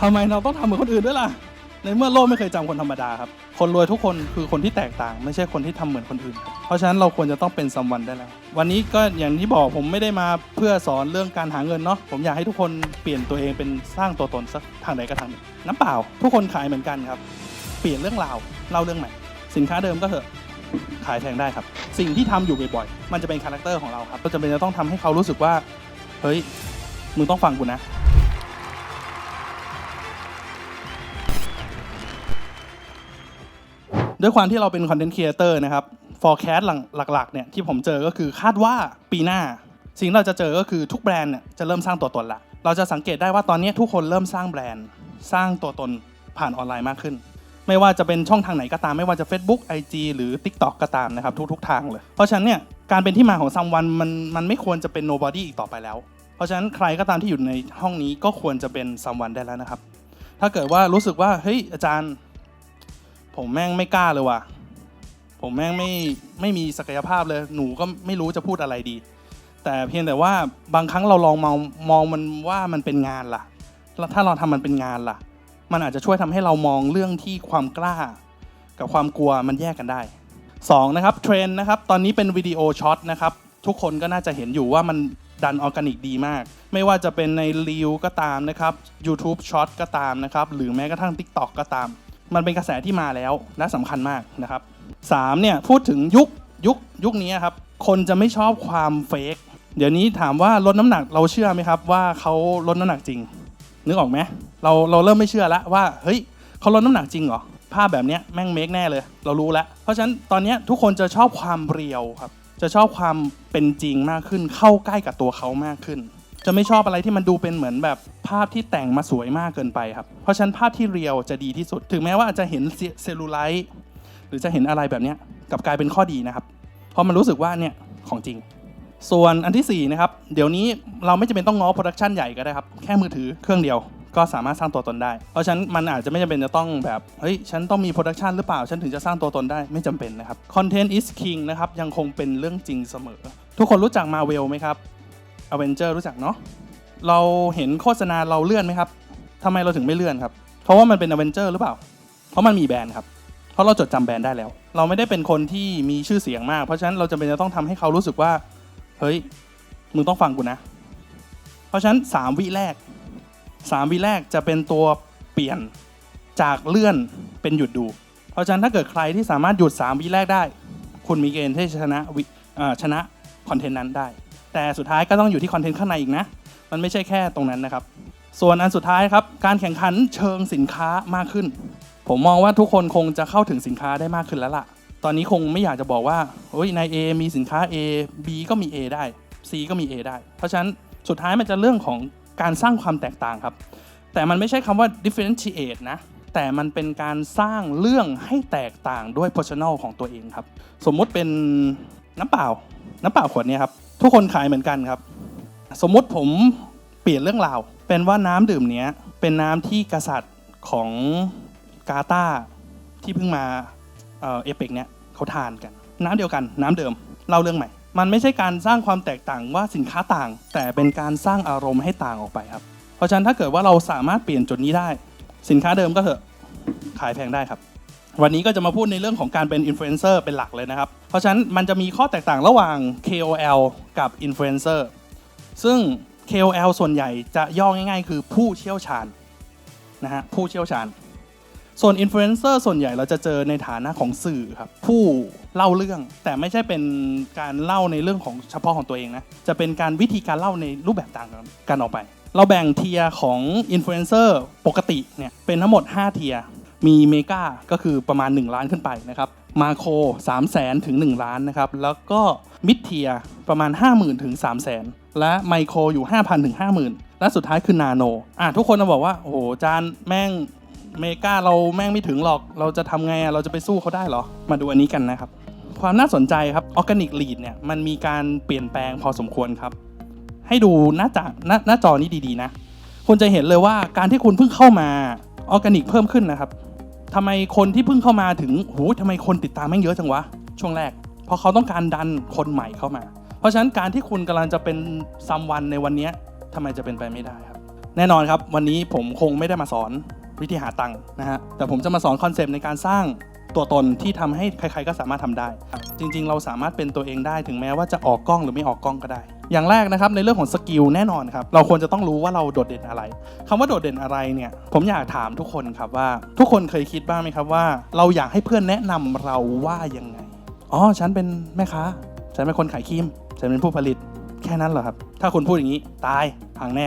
ทำไมเราต้องทำเหมือนคนอื่นด้วยล่ะ ในเมื่อโลกไม่เคยจำคนธรรมดาครับ คนรวยทุกคนคือคนที่แตกต่าง ไม่ใช่คนที่ทำเหมือนคนอื่นครับเพราะฉะนั้นเราควรจะต้องเป็นซัมวันได้แล้ว วันนี้ก็อย่างที่บอกผมไม่ได้มาเพื่อสอนเรื่องการหาเงินเนาะ ผมอยากให้ทุกคนเปลี่ยนตัวเองเป็นสร้างตัวตนสักทางใดก็ทางหนึ่งน้ำเปล่า ทุกคนขายเหมือนกันครับ เปลี่ยนเรื่องราวเล่าเรื่องใหม่ สินค้าเดิมก็เถอะ ขายแพงได้ครับ สิ่งที่ทำอยู่บ่อยๆ มันจะเป็นคาแรคเตอร์ของเราครับเราจะเป็นจะต้องทำให้เขารู้สึกว่า เฮ้ย มึงต้องฟังกูนะ ด้วยความที่เราเป็นคอนเทนต์ครีเอเตอร์นะครับ forecast หลักๆเนี่ยที่ผมเจอก็คือคาดว่าปีหน้า สิ่งที่เราจะเจอก็คือทุกแบรนด์เนี่ยจะเริ่มสร้างตัวตนละ เราจะสังเกตได้ว่าตอนนี้ทุกคนเริ่มสร้างแบรนด์ สร้างตัวตนผ่านออนไลน์มากขึ้น ไม่ว่าจะเป็นช่องทางไหนก็ตามไม่ว่าจะ Facebook IG หรือ TikTok ก็ตามนะครับทุกๆทางเลย เพราะฉะนั้นเนี่ยการเป็นที่มาของซัมวันมันมันไม่ควรจะเป็น nobody อีกต่อไปแล้ว เพราะฉะนั้นใครก็ตามที่อยู่ในห้องนี้ก็ควรจะเป็นซัมวันได้แล้วนะครับถ้าเกิดว่ารู้สึกว่าเฮ้ยอาจารย์ ผมแม่งไม่กล้าเลยว่ะ ผมแม่งไม่ไม่มีศักยภาพเลย หนูก็ไม่รู้จะพูดอะไรดี แต่เพียงแต่ว่าบางครั้งเราลองมองมองมันว่ามันเป็นงานล่ะแล้วถ้าเราทำมันเป็นงานล่ะ มันอาจจะช่วยทำให้เรามองเรื่องที่ความกล้า กับความกลัวมันแยกกันได้สองนะครับเทรนด์นะครับ ตอนนี้เป็นวิดีโอช็อตนะครับ ทุกคนก็น่าจะเห็นอยู่ว่ามันดันออร์แกนิกดีมาก ไม่ว่าจะเป็นในรีวก็ตามนะครับ YouTube Short ก็ตามนะครับ หรือแม้กระทั่ง TikTok ก็ตาม มันเป็นกระแสที่มาแล้วและสำคัญมากนะครับสามเนี่ยพูดถึงยุคยุคยุคนี้ครับคนจะไม่ชอบความเฟกเดี๋ยวนี้ถามว่าลดน้ำหนักเราเชื่อไหมครับว่าเขาลดน้ำหนักจริง นึกออกไหมเราเราเริ่มไม่เชื่อแล้วว่าเฮ้ยเขาลดน้ำหนักจริงเหรอภาพแบบเนี้ยแม่งเมคแน่เลย เรารู้แล้ว เพราะฉะนั้นตอนเนี้ยทุกคนจะชอบความเรียวครับ จะชอบความเป็นจริงมากขึ้น เข้าใกล้กับตัวเขามากขึ้น จะไม่ชอบอะไรที่มันดูเป็นเหมือนแบบภาพที่แต่งมาสวยมากเกินไปครับ เพราะฉะนั้นภาพที่เรียวจะดีที่สุด ถึงแม้ว่าอาจจะเห็นเซลลูไลท์หรือจะเห็นอะไรแบบนี้กับกลายเป็นข้อดีนะครับ เพราะมันรู้สึกว่าเนี่ยของจริง ส่วนอันที่4นะครับเดี๋ยวนี้เราไม่จำเป็นต้องง้อโปรดักชันใหญ่ก็ได้ครับแค่มือถือเครื่องเดียวก็สามารถสร้างตัวตนได้ เพราะฉะนั้นมันอาจจะไม่จำเป็นจะต้องแบบ เฮ้ย ฉันต้องมีโปรดักชันหรือเปล่า ฉันถึงจะสร้างตัวตนได้ ไม่จำเป็นนะครับ Content is king นะครับ ยังคงเป็นเรื่องจริงเสมอ ทุกคนรู้จักมาเวลไหมครับ Avenger รู้จักเนาะเราเห็นโฆษณาเราเลื่อนไหมครับทำไมเราถึงไม่เลื่อนครับ เพราะว่ามันเป็น Avenger หรือเปล่า เพราะมันมีแบรนด์ครับ เพราะเราจดจำแบรนด์ได้แล้ว เราไม่ได้เป็นคนที่มีชื่อเสียงมาก เพราะฉะนั้นเราจำเป็นจะต้องทำให้เขารู้สึกว่า เฮ้ย มึงต้องฟังกูนะ เพราะฉะนั้น 3 วิแรก 3 วิแรกจะเป็นตัวเปลี่ยนจากเลื่อนเป็นหยุดดู เพราะฉะนั้นถ้าเกิดใครที่สามารถหยุด 3 วิแรกได้ คุณมีเกณฑ์ที่ชนะวิชนะคอนเทนต์นั้นได้ แต่สุดท้ายก็ต้องอยู่ที่คอนเทนต์ข้างในอีกนะ มันไม่ใช่แค่ตรงนั้นนะครับ ส่วนอันสุดท้ายครับ การแข่งขันเชิงสินค้ามากขึ้น ผมมองว่าทุกคนคงจะเข้าถึงสินค้าได้มากขึ้นแล้วล่ะ ตอนนี้คงไม่อยากจะบอกว่าโอ้ยใน A มีสินค้า A B ก็มี A ได้ C ก็มี A ได้ เพราะฉะนั้นสุดท้ายมันจะเรื่องของการสร้างความแตกต่างครับ แต่มันไม่ใช่คำว่า differentiate นะแต่มันเป็นการสร้างเรื่องให้แตกต่างด้วย personal ของตัวเองครับ สมมุติเป็นน้ำเปล่า น้ำเปล่าขวดนี้ครับ ทุกคนขายเหมือนกันครับ สมมติผมเปลี่ยนเรื่องราว เป็นว่าน้ำดื่มเนี้ย เป็นน้ำที่กษัตริย์ของกาตาร์ที่เพิ่งมาเอเอเปกเนี้ยเขาทานกัน น้ำเดียวกัน น้ำเดิมเล่าเรื่องใหม่ มันไม่ใช่การสร้างความแตกต่างว่าสินค้าต่าง แต่เป็นการสร้างอารมณ์ให้ต่างออกไปครับ เพราะฉะนั้นถ้าเกิดว่าเราสามารถเปลี่ยนจุดนี้ได้ สินค้าเดิมก็เถอะขายแพงได้ครับ วันนี้ก็จะมาพูดในเรื่องของการเป็นอินฟลูเอนเซอร์เป็นหลักเลยนะครับ เพราะฉะนั้นมันจะมีข้อแตกต่างระหว่าง KOL กับอินฟลูเอนเซอร์ซึ่ง KOL ส่วนใหญ่จะย่อง่าย ๆ คือผู้เชี่ยวชาญนะฮะผู้เชี่ยวชาญ ส่วนอินฟลูเอนเซอร์ส่วนใหญ่เราจะเจอในฐานะของสื่อครับผู้เล่าเรื่องแต่ไม่ใช่เป็นการเล่าในเรื่องของเฉพาะของตัวเองนะจะเป็นการวิธีการเล่าในรูปแบบต่างกันออกไป เราแบ่งเทียร์ของอินฟลูเอนเซอร์ปกติเนี่ยเป็นทั้งหมด 5 เทียร์ มีเมกาก็คือประมาณ 1 ล้านขึ้นไปนะครับมาโค3 0 0แสนถึง 1 ล้านนะครับแล้วก็มิดเทียประมาณ 50,000ถึง3 0 0แสนและไมโครอยู่ 5,000ถึง50,000 และสุดท้ายคือนาโนอะทุกคนจะบอกว่า โอ้โหจานแม่งเมกาเราแม่งไม่ถึงหรอก เราจะทำไงอะเราจะไปสู้เขาได้หรอ มาดูอันนี้กันนะครับ ความน่าสนใจครับออร์แกนิกลีดเนี่ยมันมีการเปลี่ยนแปลงพอสมควรครับ ให้ดูหน้าจอหน้าหน้าจอนี้ดีๆนะ คุณจะเห็นเลยว่าการที่คุณเพิ่งเข้ามาออร์แกนิกเพิ่มขึ้นนะครับ ทำไมคนที่เพิ่งเข้ามาถึงโหทำไมคนติดตามแม่งเยอะจังวะ ช่วงแรก เพราะเขาต้องการดันคนใหม่เข้ามา เพราะฉะนั้นการที่คุณกำลังจะเป็นซัมวันในวันนี้ทำไมจะเป็นไปไม่ได้ครับ แน่นอนครับ วันนี้ผมคงไม่ได้มาสอนวิธีหาตังค์นะฮะ แต่ผมจะมาสอนคอนเซปต์ในการสร้างตัวตนที่ทำให้ใครๆก็สามารถทำได้ จริงๆ เราสามารถเป็นตัวเองได้ถึงแม้ว่าจะออกกล้องหรือไม่ออกกล้องก็ได้ อย่างแรกนะครับในเรื่องของสกิลแน่นอนครับเราควรจะต้องรู้ว่าเราโดดเด่นอะไรคำว่าโดดเด่นอะไรเนี่ยผมอยากถามทุกคนครับว่า ทุกคนเคยคิดบ้างไหมครับว่า เราอยากให้เพื่อนแนะนำเราว่ายังไงอ๋อฉันเป็นแม่ค้าฉันเป็นคนขายครีมฉันเป็นผู้ผลิตแค่นั้นเหรอครับ ถ้าคุณพูดอย่างนี้ตายพังแน่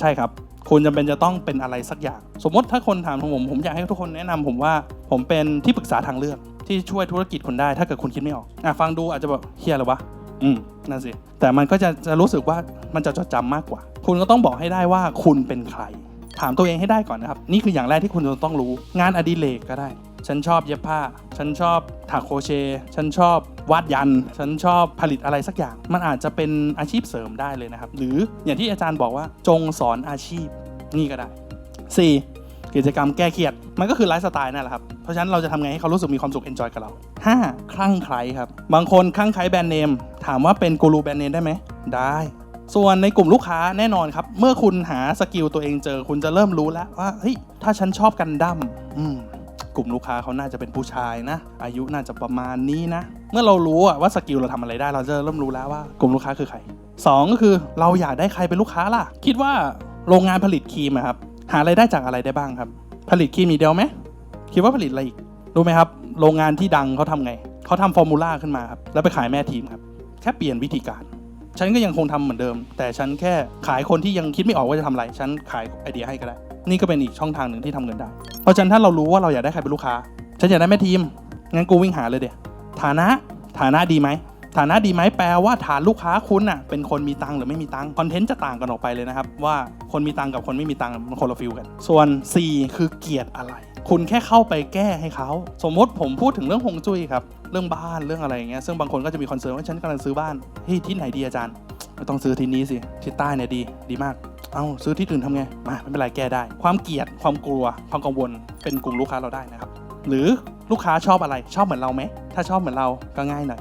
ใช่ครับ คุณจำเป็นจะต้องเป็นอะไรสักอย่าง สมมติถ้าคนถามผม ผมอยากให้ทุกคนแนะนำผมว่า ผมเป็นที่ปรึกษาทางเลือกที่ช่วยธุรกิจคุณได้ ถ้าเกิดคุณคิดไม่ออกอะฟังดูอาจจะแบบเฮียเหรอวะ อืมนั่นสิแต่มันก็จะจะรู้สึกว่ามันจะจดจำมากกว่า คุณก็ต้องบอกให้ได้ว่าคุณเป็นใคร ถามตัวเองให้ได้ก่อนนะครับ นี่คืออย่างแรกที่คุณจะต้องรู้ งานอดิเรกก็ได้ ฉันชอบเย็บผ้า ฉันชอบถักโครเช ฉันชอบวาดยัน ฉันชอบผลิตอะไรสักอย่าง มันอาจจะเป็นอาชีพเสริมได้เลยนะครับ หรืออย่างที่อาจารย์บอกว่าจงสอนอาชีพนี่ก็ได้ 4. กิจกรรมแก้เครียด มันก็คือไลฟ์สไตล์นั่นแหละครับ เพราะฉะนั้นเราจะทำไงให้เขารู้สึกมีความสุขเอนจอยกับเรา 5. คลั่งไคล้ครับ บางคนคลั่งไคล้แบรนด์เนม ถามว่าเป็นกูรูแบรนด์เนมได้ไหม ได้ ส่วนในกลุ่มลูกค้าแน่นอนครับ เมื่อคุณหาสกิลตัวเองเจอ คุณจะเริ่มรู้แล้วว่า เฮ้ย ถ้าฉันชอบกันดั้มกลุ่มลูกค้าเขาน่าจะเป็นผู้ชายนะ อายุน่าจะประมาณนี้นะ เมื่อเรารู้ว่าสกิลเราทำอะไรได้ เราจะเริ่มรู้แล้วว่ากลุ่มลูกค้าคือใครสองก็คือเราอยากได้ใครเป็นลูกค้าล่ะ คิดว่าโรงงานผลิตครีมครับ หารายได้จากอะไรได้บ้างครับ ผลิตครีมอีเดียวไหมคิดว่าผลิตอะไรอีก รู้ไหมครับ โรงงานที่ดังเขาทำไง เขาทำฟอร์มูล่าขึ้นมาครับ แล้วไปขายแม่ทีมครับ แค่เปลี่ยนวิธีการ ฉันก็ยังคงทำเหมือนเดิม แต่ฉันแค่ขายคนที่ยังคิดไม่ออกว่าจะทำอะไร ฉันขายไอเดียให้ก็ได้ นี่ก็เป็นอีกช่องทางหนึ่งที่ทำเงินได้ เพราะฉะนั้นถ้าเรารู้ว่าเราอยากได้ใครเป็นลูกค้า ฉันอยากได้แม่ทีม งั้นกูวิ่งหาเลยเดี๋ยฐานะ ฐานะดีไหม ฐานะดีไหมแปลว่าฐานลูกค้าคุณน่ะเป็นคนมีตังหรือไม่มีตังคอนเทนต์จะต่างกันออกไปเลยนะครับ ว่าคนมีตังกับคนไม่มีตังมันคนละฟิลกัน ส่วน4คือเกียรติอะไร คุณแค่เข้าไปแก้ให้เขาสมมติผมพูดถึงเรื่องฮงจุ้ยครับเรื่องบ้านเรื่องอะไรอย่างเงี้ยซึ่งบางคนก็จะมีคอนเซิร์นว่าฉันกำลังซื้อบ้านเฮ้ยที่ไหนดีอาจารย์ไม่ต้องซื้อที่นี้สิที่ใต้เนี่ยดีดีมากเอาซื้อที่อื่นทำไงมาไม่เป็นไรแก้ได้ ความเกลียดความกลัว ความกังวลเป็นกลุ่มลูกค้าเราได้นะครับ หรือลูกค้าชอบอะไรชอบเหมือนเราไหมถ้าชอบเหมือนเราก็ง่ายหน่อย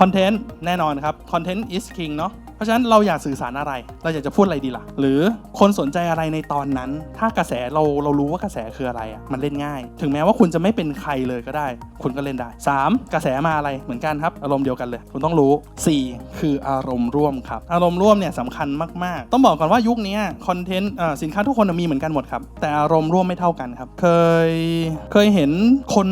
คอนเทนต์แน่นอนครับคอนเทนต์ is king เนาะ ราะฉะนั้นเราอยากสื่อสารอะไร เราอยากจะพูดอะไรดีล่ะ หรือคนสนใจอะไรในตอนนั้น ถ้ากระแสเราเรารู้ว่ากระแสคืออะไรอะ่ะมันเล่นง่าย ถึงแม้ว่าคุณจะไม่เป็นใครเลยก็ได้ คุณก็เล่นได้ 3. กระแสมาอะไรเหมือนกันครับ อารมณ์เดียวกันเลย คุณต้องรู้ 4. คืออารมณ์ร่วมครับ อารมณ์ร่วมเนี่ยสำคัญมากๆ ต้องบอกก่อนว่ายุคนี้คอนเทนต์สินค้าทุกคนมีเหมือนกันหมดครับ แต่อารมณ์ร่วมไม่เท่ากันครับ เคยเคยเห็นคน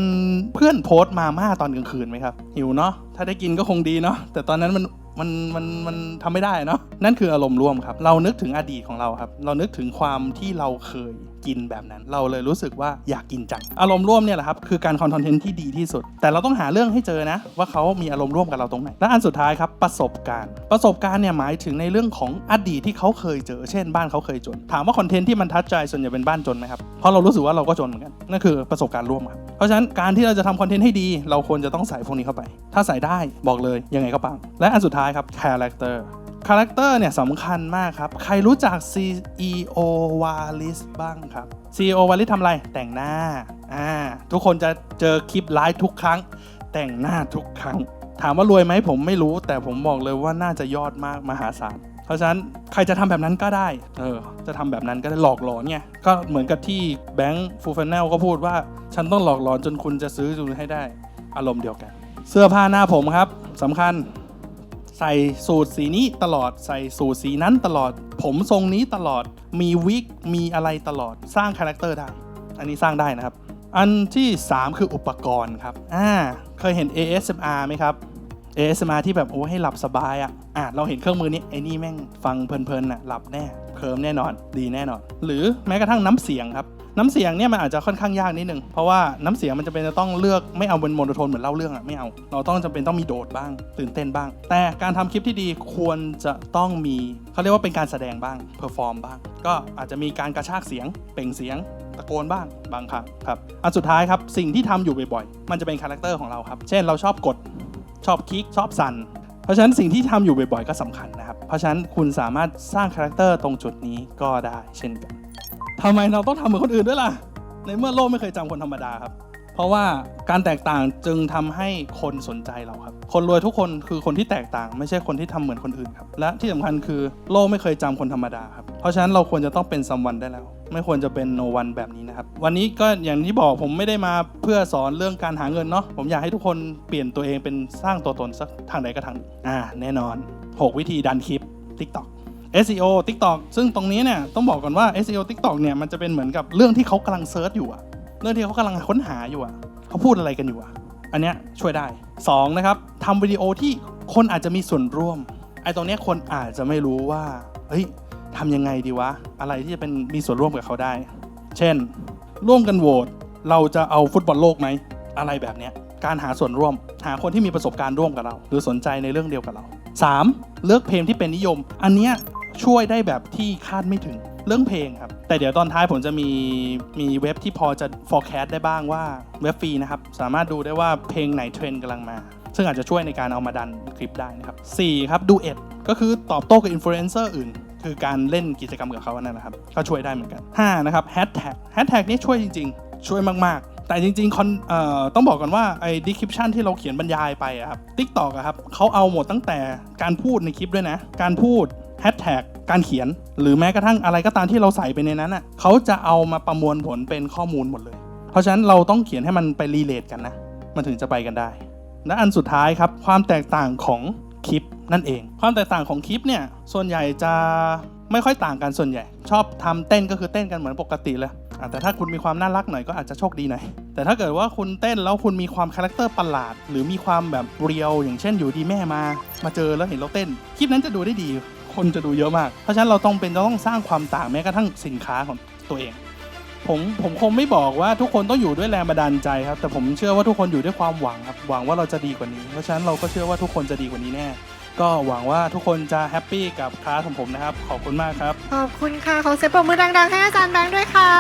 เพื่อนโพสต์มาม่าตอนกลางคืนไหมครับหิวเนาะถ้าได้กินก็คงดีเนาะแต่ตอนนั้นมัน มันมันมันทำไม่ได้เนาะนั่นคืออารมณ์ร่วมครับ เรานึกถึงอดีตของเราครับ เรานึกถึงความที่เราเคยกินแบบนั้น เราเลยรู้สึกว่าอยากกินจังอารมณ์ร่วมเนี่ยแหละครับคือการคอนเทนต์ที่ดีที่สุด แต่เราต้องหาเรื่องให้เจอนะ ว่าเขามีอารมณ์ร่วมกับเราตรงไหนและอันสุดท้ายครับประสบการณ์ ประสบการณ์เนี่ยหมายถึงในเรื่องของอดีตที่เขาเคยเจอ เช่น บ้านเขาเคยจน ถามว่าคอนเทนต์ที่มันทัดใจส่วนใหญ่เป็นบ้านจนไหมครับเพราะเรารู้สึกว่าเราก็จนเหมือนกันนั่นคือประสบการณ์ร่วมครับเพราะฉะนั้นการที่เราจะทำคอนเทนต์ให้ดี เราควรจะต้องใส่พวกนี้เข้าไป ถ้าใส่ได้บอกเลยยังไงก็ปังและอันสุดท้ายครับ character ค คาแรคเตอร์เนี่ยสำคัญมากครับ ใครรู้จัก CEO Wallace บ้างครับ CEO Wallace ทำอะไร แต่งหน้าอ่าทุกคนจะเจอคลิปไลฟ์ทุกครั้ง แต่งหน้าทุกครั้ง ถามว่ารวยไหมผมไม่รู้ แต่ผมบอกเลยว่าน่าจะยอดมากมหาศาลเพราะฉะนั้นใครจะทำแบบนั้นก็ได้ เออ จะทำแบบนั้นก็ได้หลอกหลอนไง ก็เหมือนกับที่แบงค์ฟูเฟนเนลก็พูดว่า ฉันต้องหลอกหลอนจนคุณจะซื้อจุนให้ได้ อารมณ์เดียวกัน เสื้อผ้าหน้าผมครับสำคัญ ใส่สูตรสีนี้ตลอด ใส่สูตรสีนั้นตลอด ผมทรงนี้ตลอด มีวิก มีอะไรตลอด สร้างคาแรคเตอร์ได้ อันนี้สร้างได้นะครับ อันที่ 3 คืออุปกรณ์ครับ อ่า เคยเห็น ASMR ไหมครับ ASMR ที่แบบโอ้ให้หลับสบายอะ่ะ อะเราเห็นเครื่องมือนี้ไอ้นี่แม่งฟังเพลินๆน่ะหลับแน่ เคลิมแน่นอน ดีแน่นอน หรือแม้กระทั่งน้ำเสียงครับ น้ำเสียงเนี่ยมันอาจจะค่อนข้างยากนิดนึงเพราะว่าน้ำเสียงมันจะเป็นจะต้องเลือกไม่เอาเป็นโมโนโทนเหมือนเล่าเรื่องอะไม่เอา เราต้องจำเป็นต้องมีโดดบ้าง ตื่นเต้นบ้าง แต่การทำคลิปที่ดีควรจะต้องมีเขาเรียกว่าเป็นการแสดงบ้างเพอร์ฟอร์มบ้าง ก็อาจจะมีการกระชากเสียงเปล่งเสียงตะโกนบ้างบางครั้งครับอันสุดท้ายครับสิ่งที่ทำอยู่บ่อยๆ มันจะเป็นคาแรคเตอร์ของเราครับเช่นเราชอบกดชอบคลิกชอบสั่นเพราะฉะนั้นสิ่งที่ทำอยู่บ่อยๆ ก็สำคัญนะครับ เพราะฉะนั้นคุณสามารถสร้างคาแรคเตอร์ตรงจุดนี้ก็ได้เช่นกัน ทำไมเราต้องทำเหมือนคนอื่นด้วยล่ะ ในเมื่อโลกไม่เคยจำคนธรรมดาครับ เพราะว่าการแตกต่างจึงทำให้คนสนใจเราครับ คนรวยทุกคนคือคนที่แตกต่าง ไม่ใช่คนที่ทำเหมือนคนอื่นครับ และที่สำคัญคือโลกไม่เคยจำคนธรรมดาครับ เพราะฉะนั้นเราควรจะต้องเป็นซัมวันได้แล้ว ไม่ควรจะเป็นโนวันแบบนี้นะครับ วันนี้ก็อย่างที่บอกผมไม่ได้มาเพื่อสอนเรื่องการหาเงินเนาะ ผมอยากให้ทุกคนเปลี่ยนตัวเองเป็นสร้างตัวตนสักทางใดก็ทางหนึ่งอ่าแน่นอน 6 วิธีดันคลิป TikTok SEO TikTok ซึ่งตรงนี้เนี่ยต้องบอกก่อนว่า SEO TikTok เนี่ยมันจะเป็นเหมือนกับเรื่องที่เขากำลังเซิร์ชอยู่อะเรื่องที่เขากำลังค้นหาอยู่อะเขาพูดอะไรกันอยู่อะอันเนี้ยช่วยได้สองนะครับทำวิดีโอที่คนอาจจะมีส่วนร่วมไอ้ตรงเนี้ยคนอาจจะไม่รู้ว่าเฮ้ยทำยังไงดีวะ อะไรที่จะเป็นมีส่วนร่วมกับเขาได้ เช่น ร่วมกันโหวตเราจะเอาฟุตบอลโลกไหมอะไรแบบเนี้ยการหาส่วนร่วม หาคนที่มีประสบการณ์ร่วมกับเรา หรือสนใจในเรื่องเดียวกับเรา 3. เลือกเพลงที่เป็นนิยม อันเนี้ย ช่วยได้แบบที่คาดไม่ถึงเรื่องเพลงครับ แต่เดี๋ยวตอนท้ายผมจะมีมีเว็บที่พอจะ forecast ได้บ้างว่าเว็บฟรีนะครับ สามารถดูได้ว่าเพลงไหนเทรนด์กำลังมา ซึ่งอาจจะช่วยในการเอามาดันคลิปได้นะครับ 4. ครับดูเอ็ดก็คือตอบโต้กับอินฟลูเอนเซอร์อื่น คือการเล่นกิจกรรมกับเขานั่นนะครับ ก็ช่วยได้เหมือนกัน 5. นะครับแฮชแท็กแฮชแท็กนี่ช่วยจริง ๆ ช่วยมากๆ แต่จริงๆคอนเอ่อต้องบอกก่อนว่าไอ้ description ที่เราเขียนบรรยายไปอะครับ TikTok อะครับเขาเอาหมดตั้งแต่การพูดในคลิปด้วยนะ การพูด แฮชแท็กการเขียน หรือแม้กระทั่งอะไรก็ตามที่เราใส่ไปในนั้นอะเขาจะเอามาประมวลผลเป็นข้อมูลหมดเลย เพราะฉะนั้นเราต้องเขียนให้มันไปรีเลทกันนะ มันถึงจะไปกันได้ และอันสุดท้ายครับ ความแตกต่างของคลิปนั่นเอง ความแตกต่างของคลิปเนี่ยส่วนใหญ่จะไม่ค่อยต่างกันส่วนใหญ่ ชอบทำเต้นก็คือเต้นกันเหมือนปกติเลยอะแต่ถ้าคุณมีความน่ารักหน่อยก็อาจจะโชคดีหน่อย แต่ถ้าเกิดว่าคุณเต้นแล้วคุณมีความคาแรคเตอร์ประหลาด หรือมีความแบบเรียว อย่างเช่นอยู่ดีแม่มา มาเจอแล้วเห็นเราเต้น คลิปนั้นจะดูได้ดี คนจะดูเยอะมาก เพราะฉะนั้นเราต้องเป็นต้องสร้างความต่างแม้กระทั่งสินค้าของตัวเอง ผมผมคงไม่บอกว่าทุกคนต้องอยู่ด้วยแรงบันดาลใจครับ แต่ผมเชื่อว่าทุกคนอยู่ด้วยความหวังครับหวังว่าเราจะดีกว่านี้ เพราะฉะนั้นเราก็เชื่อว่าทุกคนจะดีกว่านี้แน่ ก็หวังว่าทุกคนจะแฮปปี้กับคลาสของผมนะครับ ขอบคุณมากครับ ขอบคุณค่ะ ขอเสียงปรบมือดังๆ ให้อาจารย์แบงค์ด้วยค่ะ